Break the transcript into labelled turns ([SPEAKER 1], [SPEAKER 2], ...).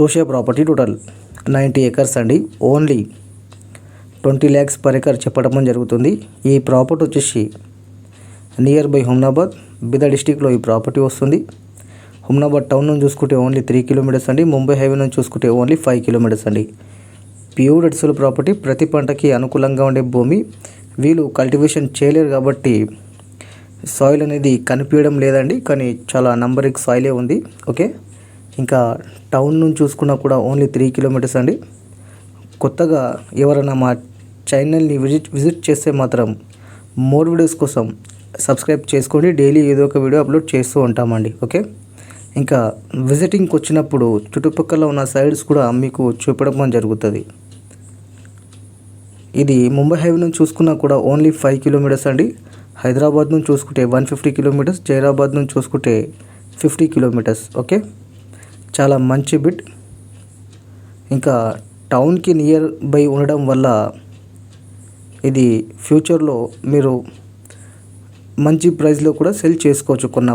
[SPEAKER 1] చూసే property total ninety acres అండి. Only twenty lakhs per acre చెప్పడం జరుగుతుంది. ఈ ప్రాపర్టీ వచ్చేసి నియర్ బై హుమ్నాబాద్ బిద డిస్టిక్లో ఈ ప్రాపర్టీ వస్తుంది. హుమ్నాబాద్ టౌన్ నుంచి చూసుకుంటే ఓన్లీ త్రీ కిలోమీటర్స్ అండి. ముంబై హైవే నుంచి చూసుకుంటే ఓన్లీ ఫైవ్ కిలోమీటర్స్ అండి. ప్యూర్ ఎడ్సల్ ప్రాపర్టీ ప్రతి పంటకి అనుకూలంగా ఉండే భూమి. వీళ్ళు కల్టివేషన్ చేయలేరు కాబట్టి సాయిల్ అనేది కనిపించడం లేదండి. కానీ చాలా నంబరిక్ సాయిలే ఉంది. ఓకే? ఇంకా టౌన్ నుంచి చూసుకున్నా కూడా ఓన్లీ త్రీ కిలోమీటర్స్ అండి. కొత్తగా ఎవరైనా మా ఛానల్ని విజిట్ విజిట్ చేస్తే మాత్రం మోర్ వీడియోస్ కోసం సబ్స్క్రైబ్ చేసుకోండి. డైలీ ఏదో ఒక వీడియో అప్లోడ్ చేస్తూ ఉంటామండి. ఓకే? ఇంకా విజిటింగ్కి వచ్చినప్పుడు చుట్టుపక్కల ఉన్న సైడ్స్ కూడా మీకు చూపడం జరుగుతుంది. ఇది ముంబై హైవే నుంచి చూసుకున్నా కూడా ఓన్లీ ఫైవ్ కిలోమీటర్స్ అండి. హైదరాబాద్ నుంచి చూసుకుంటే వన్ ఫిఫ్టీ కిలోమీటర్స్ జైరాబాద్ నుంచి చూసుకుంటే ఫిఫ్టీ కిలోమీటర్స్. ఓకే? చాలా మంచి బిట్. ఇంకా టౌన్కి నియర్ బై ఉండడం వల్ల ఇది ఫ్యూచర్లో మీరు మంచి ప్రైస్లో కూడా సెల్ చేసుకోవచ్చు కొన్న